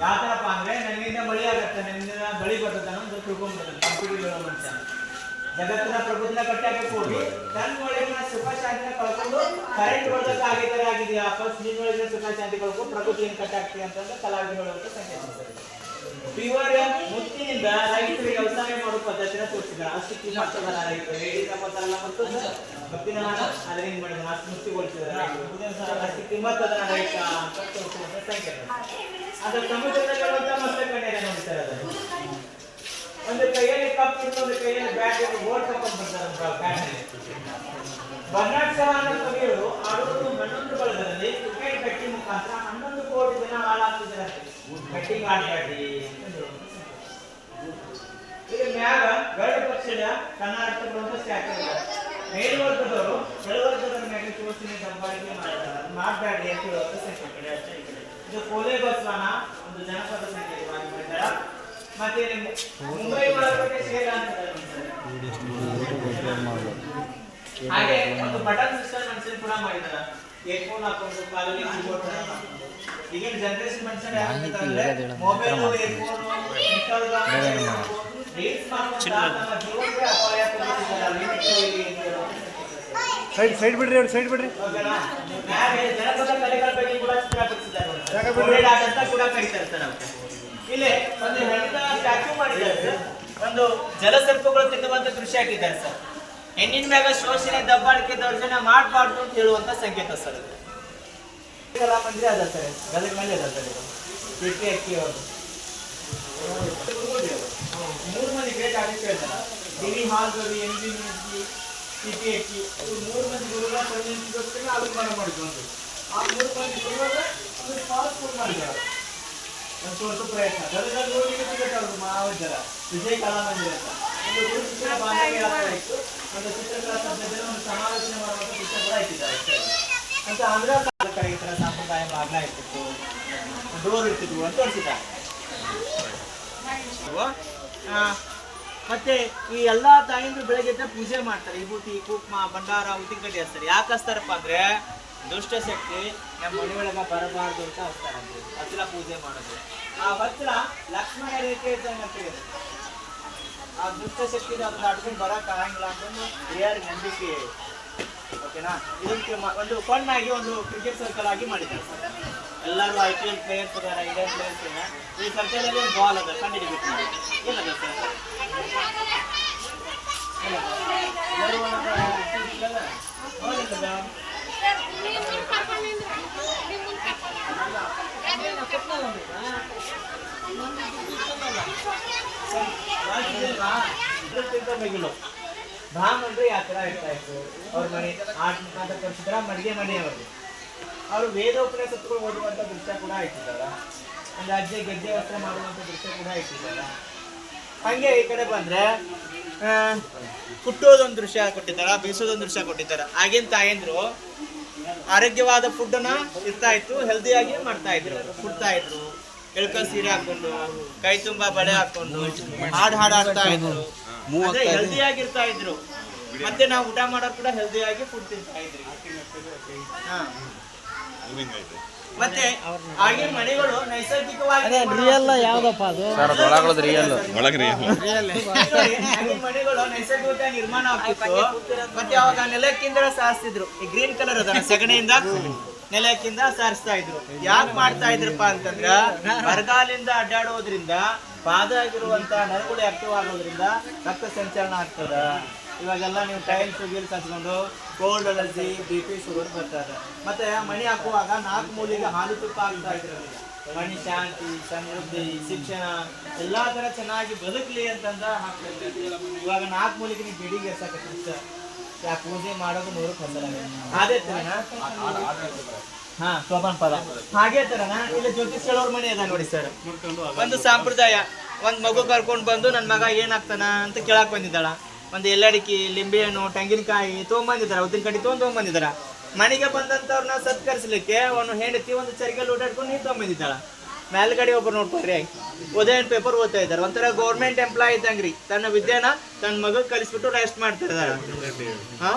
ಯಾವ ಥರಪ್ಪ ಅಂದ್ರೆ ನನ್ನಿಂದ ಬಳಿ ಆಗತ್ತೆ ನನ್ನಿಂದ ಬಳಿ ಬರ್ತದೆ ಅಂತ ತಿಳ್ಕೊಂಡ್ಬಿಡ್ತಾನೆ ಕಂಪ್ಯೂಟರ್ ಮನುಷ್ಯ. ಜಗತ್ತಿನ ಪ್ರಕೃತಿನ ಕಟ್ಟಾಕ ಹೋಗಿ ತನ್ನ ಒಳಗಿನ ಸುಖ ಶಾಂತಿನ ಕಳ್ಕೊಂಡು ಕರೆಂಟ್ ಬರ್ತಕ್ಕ ಆಗೇ ಆಗಿದೆಯಾ ಫಸ್ಟ್ ನಿನ್ನೊಳಗಿನ ಸುಖ ಶಾಂತಿ ಕಳ್ಕೊಂಡು ಪ್ರಕೃತಿಯನ್ನು ಕಟ್ಟಾಕ್ತಿ ಅಂತಂದ್ರೆ ಕಲಾವಿದರು ಅಂತ ಸಂಕೇತ ಪ್ಯೂರ್ ಮುತ್ತಿನಿಂದ ರೈತರಿಗೆ ವ್ಯವಸಾಯ ಮಾಡೋ ಪದ್ಧತಿನ ತೋರಿಸಿದ್ದಾರೆ ಅಷ್ಟು ಕಿಮ್ಮತ್ತದ ರೈತರು. ಹೇಳಿದ ಪದಲ್ಲ ಮತ್ತು ಕಬ್ಬಿನ ಹಾನ ಅದರಿಂದ ಮಾಡಿದ್ರು ಅಷ್ಟು ಮುತ್ತಿಗೊಳಿಸಿದ್ದಾರೆ ಅಷ್ಟು ಕಿಮ್ಮತ್ತದ ರೈತ ಅಂತ ತೋರಿಸುವಂತ ಸಂಕೇತ. ಅದು ಸಮುದ್ರದಲ್ಲಿ ಇರುವಂತ ಮಸ್ತ ಕಣ್ಣಿಗೆ ನೋಡ್ತಾರೆ ಅದನ್ನು ಒಂದು ಕೈಯಲ್ಲಿ ಕಪ್ ಹಿಡಿದು ಒಂದು ಕೈಯಲ್ಲಿ ಬ್ಯಾಟ್ ಹಿಡಿದು ಗೋಲ್ಡ್ ಅಂತ ಬರ್ತಾರೆ ಬ್ಯಾಟ್ನಲ್ಲಿ ಬರ್ನಾಡ್ ಸಹ ಅನ್ನೋ ಕವಿಯರು ಆಡುವುದು ಹನ್ನೊಂದು ಬಳಗದಲ್ಲಿ ಕ್ರಿಕೆಟ್ ಬೆಟ್ಟಿಂಗ್ ಮುಖಾಂತರ ಹನ್ನೊಂದು ಕೋಟಿ ಜನ ಹಾಳಾಗ್ತಿದ್ದಾರೆ ಬೆಟ್ಟಿಂಗ್ ಆಡಬೇಡಿ. ಇದು ಮ್ಯಾಗ ಗರಡು ಪಕ್ಷದ ಕರ್ನಾಟಕ ಬರುವಂತ ಸ್ಟ್ಯಾಚ್ಯೂ ಇದೆ ಮೇಲ್ವರ್ಗದವರು ಕೆಳವರ್ಗದ ಮ್ಯಾಗ ತೋರಿಸಿನ ಸಂಪಾದನೆ ಮಾಡ್ತಾರೆ. ಮಾಡಬೇಡಿ ಅಂತ ಹೇಳುವಂತ ಸಂಕೇತ ಇದು ಕೋಲೆ ಬಸವನ ಒಂದು ಜನಪದ ಮತ್ತೆ ಮುಂಬೈ ಒಳಗಡೆ ಸೇರ ಅಂತ ಹಾಗೆ ಒಂದು ಬಟನ್ ಸಿಸ್ಟಮ್ ಮನುಷ್ಯನ್ ಕೂಡ ಮಾಡಿದಾರ. ಏರ್ಫೋನ್ ಹಾಕೊಂಡು ಕಾಲಲ್ಲಿ ಕೀಬೋರ್ಡ್ ಈಗಿನ ಜನರೇಷನ್ ಮನುಷ್ಯನ mobile earphone reels side side ಬಿಡ್ರಿ ಅವ್ರು ಸೈಡ್ ಬಿಡ್ರಿ ಜನಪದ ಕಲೆಗಳ ಬಗ್ಗೆ ಕೂಡ ಚಿತ್ರ ಅಂತ ಕೂಡ ಕರೀತಾರೆ ಸರ್. ಇಲ್ಲಿ ಒಂದು ಹೆಣ್ಣಿನ ಸ್ಟ್ಯಾಚು ಮಾಡಿದ್ದಾರೆ ಒಂದು ಜಲಸರ್ಪಗಳು ತಿನ್ನುವಂತ ದೃಶ್ಯ ಹಾಕಿದ್ದಾರೆ ಸರ್. ಹೆಣ್ಣಿನ ಮ್ಯಾಗ ಶೋಷಣೆ, ದಬ್ಬಾಳಿಕೆ, ದೌರ್ಜನ್ಯ ಮಾಡಬಾರ್ದು ಅಂತ ಹೇಳುವಂತ ಸಂಕೇತ ಸರ್ ಕಲಾಮಂದಿರ ಅದ ಸರ್. ಗದಗ ಮೇಲೆ ಅದ ಸರ್ ಇದು. ಕೆ ಅಕ್ಕಿ ಅವರು ಮೂರು ಮಂದಿ ಗ್ರೇಟ್ ಆರ್ಟಿಸ್ಟ್ ಹೇಳ್ತಾರೆ? ಡಿ ವಿ ಮೂರು ಮಂದಿ ಆ ಮೂರು ಮಂದಿ ಗುರುಗಳ ಸ್ಕೂಲ್ ಮಾಡಿದ್ದಾರೆ ಒಂದು ಪ್ರಯತ್ನ. ಸಿಗತ್ತವ್ರು ಮಹಾವಿದ್ಯಾಲ ವಿಜಯ ಕಲಾಮಂದಿರ ಅಂತ. ಒಂದು ಬಾಂಧವ್ಯ ಇತ್ತು. ಒಂದು ಚಿತ್ರಕಲಾ ಸಭ್ಯದಲ್ಲಿ ಒಂದು ಸಮಾಲೋಚನೆ ಮಾಡುವಂಥ ಕೂಡ ಇಟ್ಟಿದ್ದಾರೆ. ಅಂತ ಆಂಧ್ರ ಕಡೆ ಈ ಥರ ಸಂಪ್ರದಾಯ ಬಾಗ್ಲ ಇರ್ತಿತ್ತು. ಡೋರ್ ಇರ್ತಿತ್ತು ಅಂತ ತೋರಿಸಿದ್ದಾರೆ. ಮತ್ತೆ ಈ ಎಲ್ಲಾ ತಾಯಿಂದ್ರು ಬೆಳಗ್ಗೆ ಪೂಜೆ ಮಾಡ್ತಾರೆ. ವಿಭೂತಿ ಕುಕ್ಮ ಭಂಡಾರ ಉದ್ದಿನ ಕಡ್ಡಿ ಹಚ್ತಾರೆ. ಯಾಕೆ ಹಚ್ತಾರಪ್ಪ ಅಂದ್ರೆ ದುಷ್ಟ ಶಕ್ತಿ ನಮ್ಮ ಮನೆ ಒಳಗ ಬರಬಾರ್ದು ಅಂತ ಹೋಗ್ತಾರಂತೆ ಹತ್ತಿರ ಪೂಜೆ ಮಾಡೋದು. ಆ ಹತ್ತಿರ ಲಕ್ಷ್ಮಣ ರೇಖೆ ಇದ್ದಂಗೆ. ಆ ದುಷ್ಟ ಶಕ್ತಿ ಅದನ್ನ ಅಡ್ಕೊಂಡು ಬರಕ್ ಆಗಂಗಿಲ್ಲ ಅಂತಂದು ಹಿರಿಯರ ನಂಬಿಕೆ ಓಕೆನಾ? ಇದಕ್ಕೆ ಒಂದು ಫಂಡ್ ಆಗಿ ಒಂದು ಕ್ರಿಕೆಟ್ ಸರ್ಕಲ್ ಆಗಿ ಮಾಡಿದ್ದಾರೆ. ಎಲ್ಲರೂ ಐ ಪಿ ಎಲ್ ಪ್ಲೇಯರ್ಸ್ ಇದಾರೆ ಇಂಡಿಯನ್ ಪ್ಲೇಯರ್ಸ್ ಈ ಈ ಸರ್ಕಲಲ್ಲಿ ಒಂದು ಬಾಲ್ ಅದ ಕಂಡು ಹಿಡಿಬೇಕು ಏನದ? ಭಾಮ್ ಅಂದ್ರೆ ಯಾವ ಥರ ಇರ್ತಾ ಇತ್ತು ಅವ್ರ ಮನೆ ಆಟ ಮುಖಾಂತರ ಕಲಿಸಿದ್ರ ಮಡಿಗೆ ಮನೆ ಅವರು ಅವರು ವೇದೋಪನಿಷತ್ತುಗಳು ಓದುವಂತ ದೃಶ್ಯ ಕೂಡ ಇಟ್ಟಿದ್ದಾರೆ. ಒಂದು ಅಜ್ಜೆ ಗೆಜ್ಜೆ ವಸ್ತ್ರ ಮಾಡುವಂತ ದೃಶ್ಯ ಕೂಡ ಇಟ್ಟಿದ್ದಾರೆ. ಹಂಗೆ ಈ ಕಡೆ ಬಂದ್ರೆ ಆ, ಕುಟ್ಟೋದೊಂದು ದೃಶ್ಯ ಕೊಟ್ಟಿದ್ದಾರೆ ಬೀಸೋದೊಂದು ದೃಶ್ಯ ಕೊಟ್ಟಿದ್ದಾರೆ. ಆಗಿನ ತಾಯಂದ್ರು ಆರೋಗ್ಯವಾದ ಫುಡ್ ಅನ್ನ ಇರ್ತಾ ಇತ್ತು ಹೆಲ್ದಿಯಾಗಿ ಮಾಡ್ತಾ ಇದ್ರು, ಕುಡ್ತಾ ಇದ್ರು. ಎಳ್ಕ ಸೀರೆ ಹಾಕೊಂಡು, ಕೈ ತುಂಬಾ ಬಳೆ ಹಾಕೊಂಡು, ಹಾಡ್ ಹಾಡ್ ಆಡ್ತಾ ಇದ್ರು. ಹೆಲ್ದಿ ಆಗಿರ್ತಾ ಇದ್ರು. ಮತ್ತೆ ನಾವು ಊಟ ಮಾಡೋರು ಕೂಡ ಹೆಲ್ದಿ ಆಗಿ ಫುಡ್ ತಿಂತಾ ಇದ್ರಿ. ಮತ್ತೆ ಆಗಿನ ಮನೆಗಳು ನೈಸರ್ಗಿಕವಾಗಿ ರಿಯಲ್ ಯಾವ್ದಪ್ಪ ಅದು? ರಿಯಲ್ ನೋಡಿ, ಆಗಿನ ಮನೆಗಳು ನೈಸರ್ಗಿಕವಾಗಿ ನಿರ್ಮಾಣ ಆಗ್ತಿತ್ತು. ಮತ್ತೆ ಅವಾಗ ನೆಲಕ್ಕಿಂದ ಸಾರಿಸ್ತಿದ್ರು. ಈ ಗ್ರೀನ್ ಕಲರ್ ಅದ ಸಗಣಿಯಿಂದ ನೆಲಕ್ಕಿಂದ ಸಾರಿಸ್ತಾ ಇದ್ರು. ಯಾಕೆ ಮಾಡ್ತಾ ಇದ್ರಪ್ಪ ಅಂತಂದ್ರ ಬರಗಾಲಿಂದ ಅಡ್ಡಾಡೋದ್ರಿಂದ ಪಾದ ಆಗಿರುವಂತ ನರಗಳು ಆಕ್ಟಿವ್ ಆಗೋದ್ರಿಂದ ರಕ್ತ ಸಂಚಲನ ಆಗ್ತದ. ಇವಾಗೆಲ್ಲ ನೀವು ಟೈಲ್ಸ್ ಗೀಲ್ಸ್ ಹಚ್ಕೊಂಡು cold allergy B P sugar ಬರ್ತಾರೆ. ಮತ್ತೆ ಮಣಿ ಹಾಕುವಾಗ ನಾಲ್ಕು ಮೂಲಿಗೆ ಹಾಲು ತುಪ್ಪ ಆಗ್ತಾ ಇದ್ರಲ್ಲಿ. ಮಣಿ ಶಾಂತಿ, ಸಮೃದ್ಧಿ, ಶಿಕ್ಷಣ, ಎಲ್ಲಾ ತರ ಚೆನ್ನಾಗಿ ಬದುಕಲಿ ಅಂತಂದ ಹಾಕ್ತಾ ಇದ್ರು ಇವಾಗ ನಾಲ್ಕು ಮೂಲಿಗೆ ನೀವು ಬಿಡಿಗೆ ಎರ್ಸಕ್ಕೆ ಯಾ ಪೂಜೆ ಮಾಡೋದು ನೂರು ಕಸಲ ಅದೇ ತರನ? ಹಾ ಸೋಪಾನ್ ಪದ. ಹಾಗೆ ತರನ? ಇಲ್ಲಿ ಜ್ಯೋತಿಷ್ ಹೇಳೋರ್ ಮನೆ ಅದ ನೋಡಿ ಸರ್ ಒಂದು ಸಂಪ್ರದಾಯ. ಒಂದ್ ಮಗು ಕರ್ಕೊಂಡ್ ಬಂದು ನನ್ನ ಮಗ ಏನಾಗ್ತಾನ ಅಂತ ಕೇಳಕ್ ಬಂದಿದ್ದಾಳ. ಒಂದು ಎಲ್ಲಡಿಕೆ ಲಿಂಬೆ ಹಣ್ಣು ತೆಂಗಿನಕಾಯಿ ತೊಗೊಂಬಂದಿದ್ದಾರೆ ಉದ್ದಿನ ತೊಗೊಂಡ್ ತೊಗೊಂಬಂದಿದ್ದಾರ ಮನೆಗೆ ಬಂದಂತವ್ರನ್ನ ಸತ್ಕರಿಸ್ಲಿಕ್ಕೆ ಅವನು ಹೆಂಡತಿ ಒಂದು ಚರಿಗಲ್ಲಿ ಓಡಾಡ್ಕೊಂಡು ನೀರು ತೊಗೊಂಬಂದಿದ್ದಾಳ. ಮೇಲ್ಗಡೆ ಒಬ್ಬರು ನೋಡ್ಕೊಳ್ರಿ, ಉದಯನ್ ಪೇಪರ್ ಓದ್ತಾ ಇದ್ದಾರೆ. ಒಂಥರ ಗೌರ್ಮೆಂಟ್ ಎಂಪ್ಲಾಯ್ ಇದ್ದಂಗ್ರಿ. ತನ್ನ ವಿದ್ಯಾನ ತನ್ನ ಮಗ ಕಲಿಸ್ಬಿಟ್ಟು ರೆಸ್ಟ್ ಮಾಡ್ತಿರ್ತಾರ ಹಾ?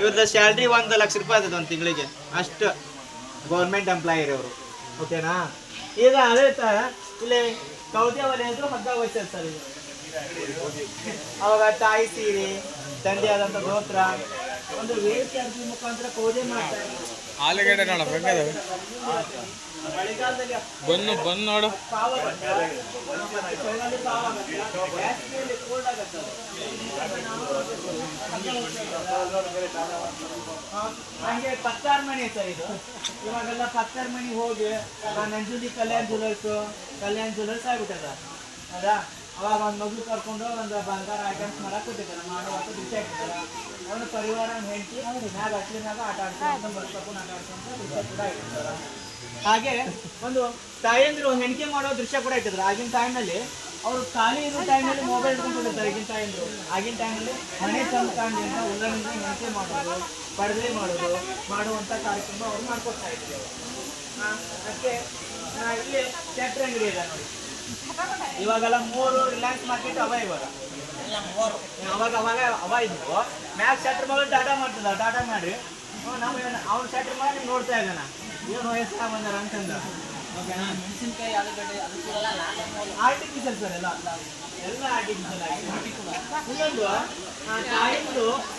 ಇವ್ರದ ಸ್ಯಾಲ್ರಿ ಒಂದು ಲಕ್ಷ ರೂಪಾಯಿ ಆಗ್ತದೆ ಒಂದು ತಿಂಗಳಿಗೆ. ಅಷ್ಟು ಗೌರ್ಮೆಂಟ್ ಎಂಪ್ಲಾಯರ್ ಅವರು. ಓಕೆನಾ ಈಗ ಅದೇ ತರ, ಇಲ್ಲಿ ಕೌದ್ಯ ವಲಯ ಹಗ್ಗ ವಹಿಸ್ತಾರೆ ಸರ್ ಅವಾಗ ತಾಯಿ ಸೀರೆ ತಂದೆ ಆದಂತ ಗೋತ್ರ ಒಂದು ವೇದಿಕೆ ಅರ್ಜಿ ಮುಖಾಂತರ ಪೂಜೆ ಮಾಡ್ತಾರೆ. ಆಲೂಗಡ್ಡೆ ನೋಡ ಹೆಂಗದ ಮಳೆಗಾಲದಲ್ಲಿ ಬನ್ನು ಬಂದು ನೋಡು. ಪಾವ. ಬೇಸಿಗೆಯಲ್ಲಿ cold ಆಗುತ್ತೆ. ಅದು. ಹಂಗೆ ಪತ್ತಾರ್ ಮನೆ ಸರ್ ಇದು. ಇವಾಗೆಲ್ಲ ಪತ್ತಾರ್ ಮನೆ ಹೋಗಿ ಆ ನಂಜುಂಡಿ ಕಲ್ಯಾಣ ಜುವೆಲ್ಸ್ ಕಲ್ಯಾಣ್ ಜುವೆಲ್ಸ್ ಆಗ್ಬಿಟ್ಟದ. ಹೌದಾ ಅವಾಗ ಒಂದು ಮಗು ಕರ್ಕೊಂಡು ಒಂದು ಬಂಗಾರ ಐಟಮ್ಸ್ ಮಾಡಕ್ ಕೊಟ್ಟಿದ್ದಾರೆ ಮಾಡುವಂತ ದೃಶ್ಯ ಹಾಕಿದ್ದಾರೆ. ಅವನ ಪರಿವಾರ ಹೆಂಡತಿ ಮ್ಯಾಗ ಹಚ್ಚಿನಾಗ ಆಟ ಆಡ್ಕೊಂಡು ಬರ್ಕೊಂಡು ಆಟ ಆಡ್ಕೊಂಡು ದೃಶ್ಯ ಕೂಡ ಇಟ್ಟಿದ್ದಾರೆ. ಹಾಗೆ ಒಂದು ತಾಯಂದ್ರು ಹೆಣಿಕೆ ಮಾಡೋ ದೃಶ್ಯ ಕೂಡ ಇಟ್ಟಿದ್ರು ಆಗಿನ ಟೈಮ್ನಲ್ಲಿ ಅವರು ಖಾಲಿ ಇರೋ ಟೈಮಲ್ಲಿ ಮೊಬೈಲ್ ಇಟ್ಕೊಂಡಿರ್ತಾರೆ ಈಗಿನ ತಾಯಂದ್ರು. ಆಗಿನ ಟೈಮಲ್ಲಿ ಮನೆ ಸಂತಾನದಿಂದ ಉಲ್ಲಂಘನೆ ಹೆಣಿಕೆ ಮಾಡೋದು ಬಡದೆ ಮಾಡೋದು ಮಾಡುವಂಥ ಕಾರ್ಯಕ್ರಮ ಅವ್ರು ಮಾಡ್ಕೊಡ್ತಾ ಇದ್ರು ಅದಕ್ಕೆ ಇಲ್ಲಿ ಚಾಪ್ಟರ್ ಅಂಗಡಿ ಇದೆ ನೋಡಿ. ಇವಾಗೆಲ್ಲ ಮೂರು ರಿಲಯನ್ಸ್ ಮಾರ್ಕೆಟ್ ಅವ ಇವಾಗ. ಅವಾಗ ಅವಾಗ ಅವ ಇದ್ವು. ಮ್ಯಾಕ್ ಶೆಟ್ರ್ ಮಗಳು ಟಾಟಾ ಮಾಡ್ತದ ಟಾಟಾ ಮಾಡಿ ನಾವು ಅವ್ನು ಶೆಟ್ರ್ ಮಾಡಿ ನೋಡ್ತಾ ಇದ್ದಾನ? ಏನು ವಯಸ್ಸಾಗ ಬಂದಾರ ಅಂತಂದ. ಮೆಣಸಿನ್ಕಾಯಿ ಆರ್ಟಿಫಿಷಿಯಲ್ ಸರ್ ಎಲ್ಲ ಎಲ್ಲ ಆರ್ಟಿಫಿಷಿಯಲ್ ಆಗಿ ಇನ್ನೊಂದು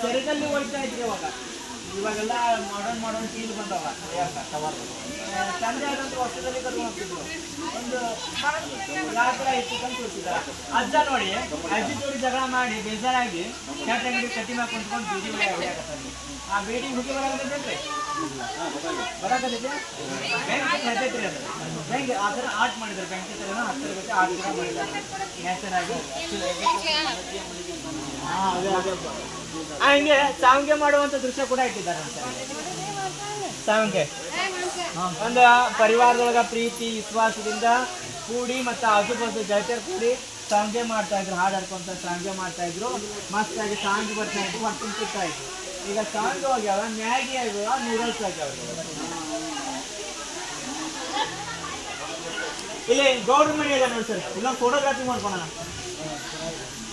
ಸೆರಗಲ್ಲಿ ಹೊಡಿತಾ ಇದ್ರು ಅವಾಗ ಇವಾಗೆಲ್ಲ ಮಾಡರ್ನ್ ಮಾಡರ್ನ್ ಟೀಲ್ ಬಂದವ. ಕವರ್ ತಂದೆ ಆದಂತ ವರ್ಷದಲ್ಲಿ ಕರ್ಕೊಂಡು ಹೋಗ್ತಿದ್ರು. ಒಂದು ಇತ್ತು ಅಂತ ಅಜ್ಜ ನೋಡಿ ಅಜ್ಜಿ ಜೋಡಿ ಜಗಳ ಮಾಡಿ ಬೇಜಾರಾಗಿ ಕ್ಯಾಟ್ ಅಂಗಡಿ ಕಟ್ಟಿ ಮಾಡಿ ಕುಂತ್ಕೊಂಡು ಬೀಡಿ ಹೊಡೆಯಾಕತ್ತಾನೆ ಆ ಬೇಡಿ ಹುಡುಗಿ ಬರಾಕತ್ತೈತೇನ್ರಿ ಬರಾಕತ್ತೈತೆ ಬ್ಯಾಂಕ್ ಅದು ಹೆಂಗೆ? ಆ ಥರ ಆರ್ಟ್ ಮಾಡಿದ್ದಾರೆ. ಬ್ಯಾಂಕ್ ಥರನ ಆರ್ಟ್ ಕೂಡ ಮಾಡಿದ್ದಾರೆ. ಆಗಿ. ಹಾ, ಅದೇ ಅದೇ. ಹಿಂಗೆ ಸಾಂಗೆ ಮಾಡುವಂತ ದೃಶ್ಯ ಕೂಡ ಇಟ್ಟಿದ್ದಾರೆ ಸಾಂಗೆ. ಒಂದು ಪರಿವಾರದೊಳಗ ಪ್ರೀತಿ, ವಿಶ್ವಾಸದಿಂದ ಕೂಡಿ ಮತ್ತೆ ಆಜುಬಾಜು ಜಾತ್ರೆ ಕೂಡಿ ಸಾಂಗೆ ಮಾಡ್ತಾ ಇದ್ರು ಹಾಡು ಹಾಡ್ಕೊಂತ ಸಾಂಗೆ ಮಾಡ್ತಾ ಇದ್ರು. ಮಸ್ತಾಗಿ ಸಾಂಗ್ ಬರ್ತಾ ಇದ್ರು ಹೊಟ್ಟೆ ಸಿಗ್ತಾ ಇದ್ರು ಈಗ ಸಾಂಗ್ ಹೋಗ್ಯಾವ ಮ್ಯಾಗಿ ಆಗ್ಯಾವ ನೂಡಲ್ಸ್ ಆಗ್ಯಾವ ಇಲ್ಲಿ ಗೌಡ್ರ ಮನೆ ಇದೆ ನೋಡಿ ಸರ್, ಇಲ್ಲೊಂದು ಫೋಟೋಗ್ರಾಫಿ ಮಾಡ್ಕೊಳ್ಳೋಣ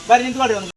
ಬರ್ರಿ ನಿಂತ್ಕೊಡಿ ಒಂದು.